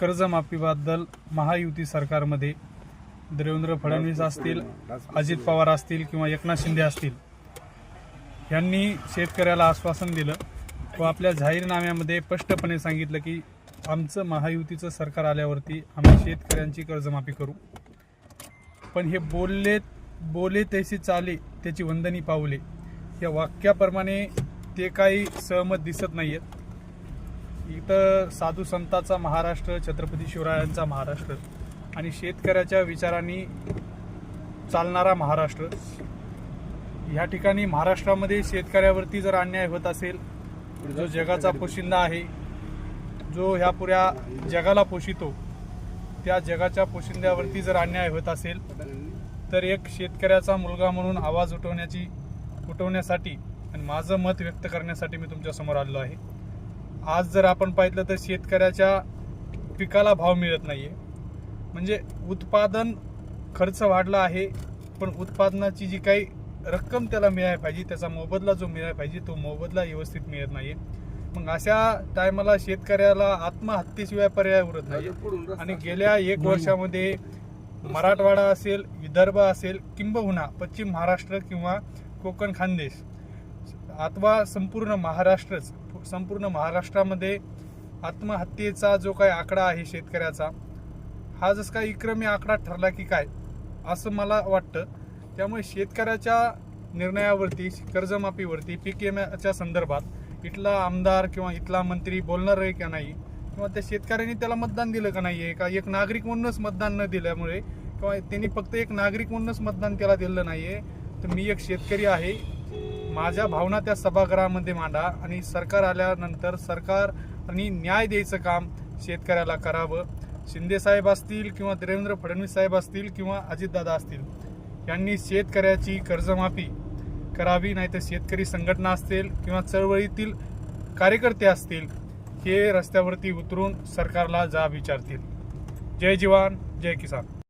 कर्जमाफीबद्दल महायुती सरकारमध्ये देवेंद्र फडणवीस असतील अजित पवार असतील किंवा एकनाथ शिंदे असतील यांनी शेतकऱ्याला आश्वासन दिलं व आपल्या जाहीरनाम्यामध्ये स्पष्टपणे सांगितलं की आमचं महायुतीचं सरकार आल्यावरती आम्ही शेतकऱ्यांची कर्जमाफी करू. पण हे बोलले बोले तैसे चाले त्याची वंदनी पावले. या वाक्याप्रमाणे ते काही सहमत दिसत नाही आहेत इथं साधू संताचा महाराष्ट्र छत्रपती शिवरायांचा महाराष्ट्र आणि शेतकऱ्याच्या विचारांनी चालणारा महाराष्ट्र. ह्या ठिकाणी महाराष्ट्रामध्ये शेतकऱ्यावरती जर अन्याय होत असेल जो जगाचा पोशिंदा आहे जो ह्या पुऱ्या जगाला पोषितो त्या जगाच्या पोशिंद्यावरती जर अन्याय होत असेल तर एक शेतकऱ्याचा मुलगा म्हणून आवाज उठवण्याची उठवण्यासाठी आणि माझं मत व्यक्त करण्यासाठी मी तुमच्यासमोर आलेलो आहे. आज जर आपण पाहिलं तर शेतकऱ्याच्या पिकाला भाव मिळत नाहीये. म्हणजे उत्पादन खर्च वाढला आहे पण उत्पादनाची जी काही रक्कम त्याला मिळायला पाहिजे त्याचा मोबदला जो मिळायला पाहिजे तो मोबदला व्यवस्थित मिळत नाहीये. मग अशा टायमाला शेतकऱ्याला आत्महत्येशिवाय पर्याय उरत नाही आणि गेल्या एक वर्षामध्ये मराठवाडा असेल विदर्भ असेल किंबहुना पश्चिम महाराष्ट्र किंवा कोकण खानदेश अथवा संपूर्ण महाराष्ट्रच संपूर्ण महाराष्ट्रामध्ये आत्महत्येचा जो काही आकडा आहे शेतकऱ्याचा हा जसं काय विक्रमी आकडा ठरला की काय असं मला वाटतं. त्यामुळे शेतकऱ्याच्या निर्णयावरती कर्जमाफीवरती पीक विम्याच्या संदर्भात इथला आमदार किंवा इथला मंत्री बोलणार आहे का नाही किंवा त्या शेतकऱ्यांनी त्याला मतदान दिलं का नाही आहे का एक नागरिक म्हणूनच मतदान न दिल्यामुळे किंवा त्यांनी फक्त एक नागरिक म्हणूनच मतदान त्याला दिलं आहे तर मी एक शेतकरी आहे माझ्या भावना त्या सभागृहामध्ये मांडा आणि सरकार आल्यानंतर सरकार आणि न्याय द्यायचं काम शेतकऱ्याला करावं. शिंदे साहेब असतील किंवा देवेंद्र फडणवीस साहेब असतील किंवा अजितदादा असतील यांनी शेतकऱ्याची कर्जमाफी करावी नाही तर शेतकरी संघटना असतील किंवा चळवळीतील कार्यकर्ते असतील हे रस्त्यावरती उतरून सरकारला जा विचारतील. जय जवान जय किसान.